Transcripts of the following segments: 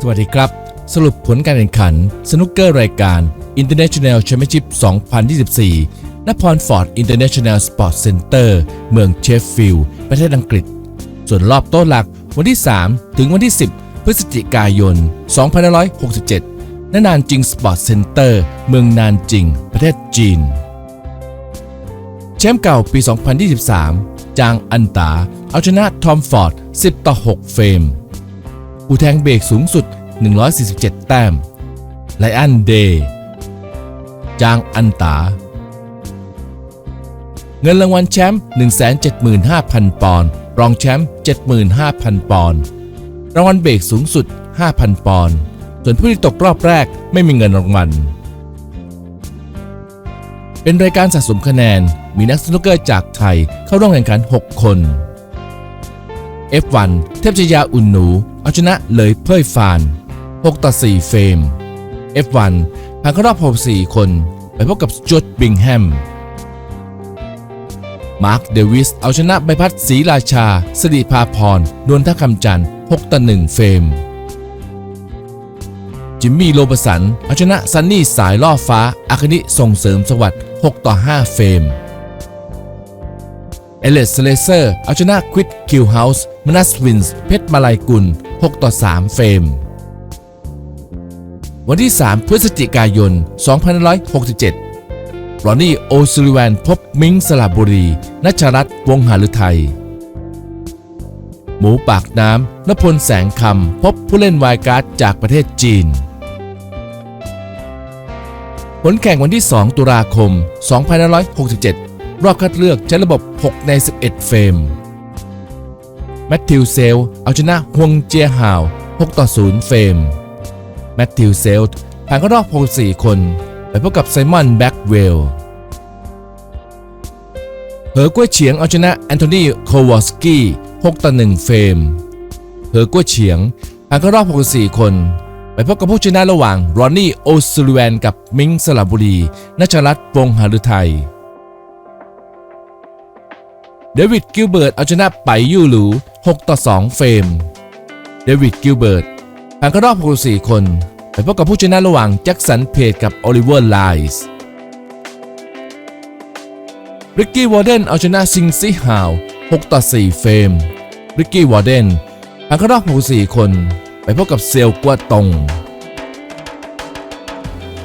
สวัสดีครับ สรุปผลการแข่งขัน สนุกเกอร์รายการ International Championship 2024 ณ พรฟอร์ด International Sports Center เมืองเชฟฟิลด์ ประเทศอังกฤษ ส่วนรอบโต้หลักวันที่ 3 ถึงวันที่ 10 พฤศจิกายน 2567 ณ นานจิงสปอร์ตเซ็นเตอร์ เมืองนานจิง ประเทศจีน แชมป์เก่าปี 2023 จางอันตา เอาชนะทอมฟอร์ด 10 ต่อ 6 เฟรม ผู้แทงเบรกสูงสุด 147 แต้ม ไลอันเดย์ จางอันตา เงินรางวัลแชมป์ 175,000 ปอนด์ รองแชมป์ 75,000 ปอนด์ รางวัลเบรกสูงสุด 5,000 ปอนด์ ส่วนผู้ที่ตกรอบแรกไม่มีเงินรางวัล เป็นรายการสะสมคะแนน มีนักสนุกเกอร์จากไทยเข้าร่วมแข่งขัน 6 คน F1 เทพชยาอุ่นหนู เอาชนะเลยเพ่ยฟาน 6 ต่อ 4 เฟรม F1 ผ่านเข้ารอบ 64 คน ไปพบกับจวตบิงแฮม มาร์คเดวิส เอาชนะใบพัดศรีราชาสิริภาพรนวลท่าคำจันทร์ 6 ต่อ 1 เฟรม จิมมี่โรบสัน เอาชนะซันนี่สายล่อฟ้าอาคณิส่งเสริมสวัสดิ์ 6 ต่อ 5 เฟรม เอเลสเลเซอร์เอาชนะควิดคิวเฮาส์มนัสวินส์เพชรมาลายกุล 6 ต่อ 3 เฟรม วันที่ 3 พฤศจิกายน 2567รอนนี่โอซูลิแวนพบมิงสระบุรีนัชรัตน์วงหาฤทัย หมูปากน้ำนพลแสงคำพบผู้เล่นวายการ์ดจากประเทศจีนผลแข่งวันที่ 2 ตุลาคม 2567 รอบคัดเลือกใช้ระบบ 6 ใน 11 เฟรม แมทธิวเซลเอาชนะฮวงเจียฮาว 6 ต่อ 0 เฟรม แมทธิวเซลผ่านเข้ารอบ 64 คน ไปพบกับไซมอนแบ็กเวลเหอก้วยเฉียงเอาชนะแอนโทนีโควอสกี้ 6 ต่อ 1 เฟรม เหอก้วยเฉียงผ่านเข้ารอบ 64 คนไปพบกับผู้ชนะระหว่างรอนนี่โอซูลิแวนกับมิงสระบุรีนัชรัตน์วงหฤทัย เดวิดกิลเบิร์ตเอาชนะไปยูหลู6ต่อ 2 เฟรม เดวิดกิลเบิร์ตผ่านเข้ารอบ 64 คน ไปพบกับผู้ชนะระหว่างแจ็คสันเพจกับโอลิเวอร์ไลส์ริกกี้วอร์เดนเอาชนะซิงซี่ฮาว6ต่อ 4 เฟรม ริกกี้วอร์เดนผ่านเข้ารอบ 64 คน ไปพบกับเซลกัวตง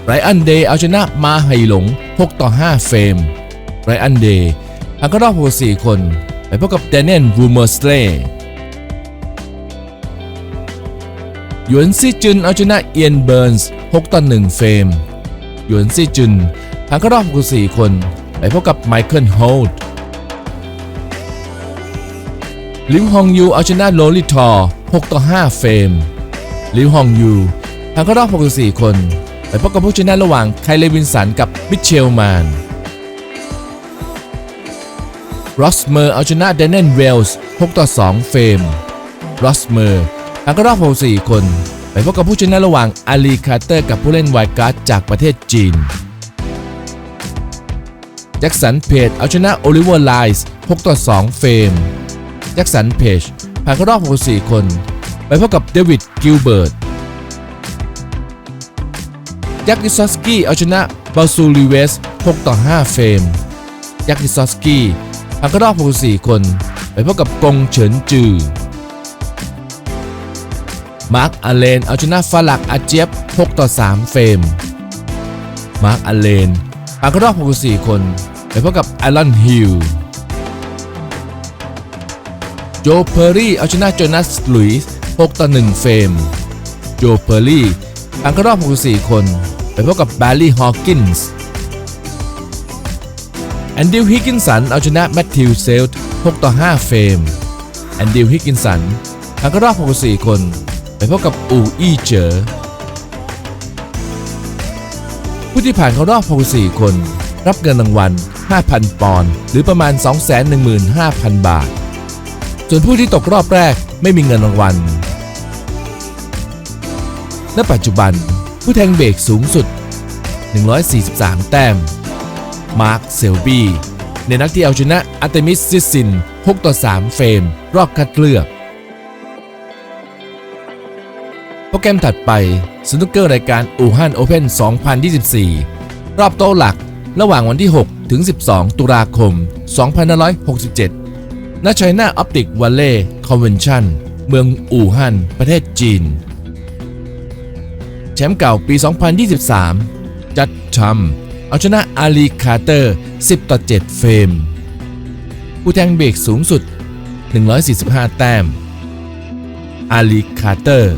ไรอันเดย์เอาชนะมาไฮหลง 6 ต่อ 5 เฟรม ไรอันเดย์ ผ่านเข้ารอบ64คน ไปพบกับแดนเนียลวูเมอร์สเลย์หยวนซี่จุนเอาชนะเอียนเบิร์นส์6ต่อ1เฟรมหยวนซี่จุนผ่านเข้ารอบ64คน ไปพบกับไมเคิลโฮลด์ลิวฮองยูเอาชนะโลลิทอร์6ต่อ5เฟรมลิวฮองยูผ่านเข้ารอบ64คน ไปพบกับผู้ชนะระหว่างไคลเลวินสันกับมิเชลแมน รอสเมอร์เอาชนะเดนเนนเวลส์6ต่อ2เฟรมรอสเมอร์ผ่านเข้ารอบ64 คน ไปพบกับผู้ชนะระหว่างอาลีคาร์เตอร์กับผู้เล่นไวการ์ดจากประเทศจีนแจ็คสันเพจเอาชนะโอลิเวอร์ไลส์6ต่อ2เฟรมแจ็คสันเพจผ่านเข้ารอบ64 คน ไปพบกับเดวิดกิลเบิร์ตยักษ์ดิซอสกี้เอาชนะบาซูลิเวส6ต่อ5เฟรมยักษ์ดิซอสกี้ ผ่านเข้ารอบ64 คน ไปพบกับกงเฉินจือ มาร์คอาเลนเอาชนะฟาลักอาเจียบ 6 ต่อ 3 เฟรม มาร์คอาเลนผ่านเข้ารอบ64 คน ไปพบกับไอรอนฮิลโจเพอร์รี่เอาชนะโจนัสหลุยส์6ต่อ 1 เฟรม โจเพอร์รี่ผ่านเข้ารอบ64 คน ไปพบกับแบลลี่ฮอว์กินส์ แอนดิวฮิกกินสันเอาชนะแมทธิวเซลต์6ต่อ 5 เฟรม แอนดิวฮิกกินสันผ่านเข้ารอบ64คน ไปพบกับอูอี้เจอ ผู้ที่ผ่านเข้ารอบ64คน รับเงินรางวัล 5,000 ปอนด์หรือประมาณ 215,000 บาท ส่วนผู้ที่ตกรอบแรกไม่มีเงินรางวัล ณ ปัจจุบัน ผู้แทงเบรกสูงสุด 143 แต้ม มาร์คเซลบี้ในนัดที่เอาชนะอาร์เตมิสซิสซิน 6 ต่อ 3 เฟรม รอบคัดเลือก โปรแกรมถัดไปสนุกเกอร์รายการอู่ฮั่นโอเพน2024 รอบโต๊ะหลักระหว่างวันที่ 6 ถึง 12 ตุลาคม 2567ณ China Optic Valley Convention เมืองอู่ฮั่น ประเทศจีน แชมป์เก่าปี 2023 จัดชำ เอาชนะอาลีคาร์เตอร์ 10 ต่อ 7 เฟรม ผู้แทงเบรกสูงสุด 145 แต้ม อาลีคาร์เตอร์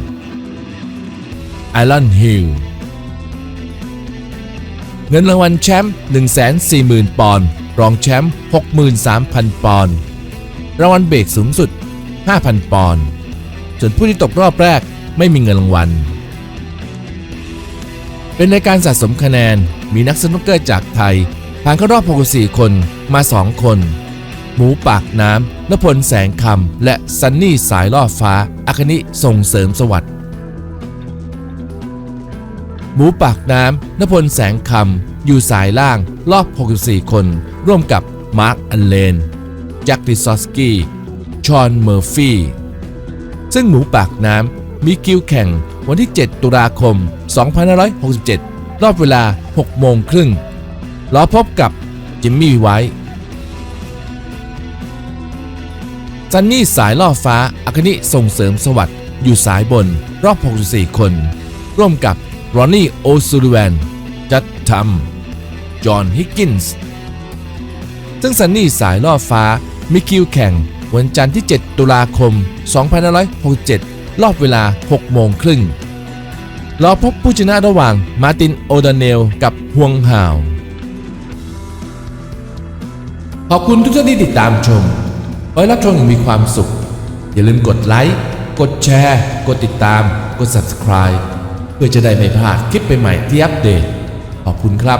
ไอรอนฮิลเงินรางวัลแชมป์ 140,000 ปอนด์ รองแชมป์ 63,000 ปอนด์ รางวัลเบรกสูงสุด 5,000 ปอนด์ ส่วนผู้ที่ตกรอบแรกไม่มีเงินรางวัล เป็นรายการสะสมคะแนน มีนักสนุกเกอร์จากไทย ผ่านเข้ารอบ 64 คนมา 2 คน หมูปากน้ำนพลแสงคำ และซันนี่สายล่อฟ้าอาคณิส่งเสริมสวัสดิ์หมูปากน้ำนพลแสงคำ อยู่สายล่างรอบ 64 คน ร่วมกับมาร์ค อันเลนจ็คดิซอสกี้ ชอน เมอร์ฟี่ ซึ่งหมูปากน้ำมีคิวแข่ง วันที่ 7 ตุลาคม 2567 รอบเวลา 6 โมงครึ่งรอพบกับ จิมมี่ไวท์ซันนี่สายล่อฟ้าอาคณิส่งเสริมสวัสดิ์อยู่สายบนรอบ 64 คน ร่วมกับรอนนี่โอซูลิแวนจัดทำจอห์นฮิกกินส์ซึ่งซันนี่สายล่อฟ้ามีคิวแข่งวันจันทร์ที่ 7 ตุลาคม 2567 รอบเวลา 6 โมงครึ่งรอพบผู้ชนะระหว่างมาร์ตินโอดาเนลกับฮวงฮาว ขอบคุณทุกท่านที่ติดตามชมขอรับชมอย่างมีความสุข อย่าลืมกดไลค์ กดแชร์ กดติดตาม กด subscribe เพื่อจะได้ไม่พลาดคลิปใหม่ๆที่อัปเดต ขอบคุณครับ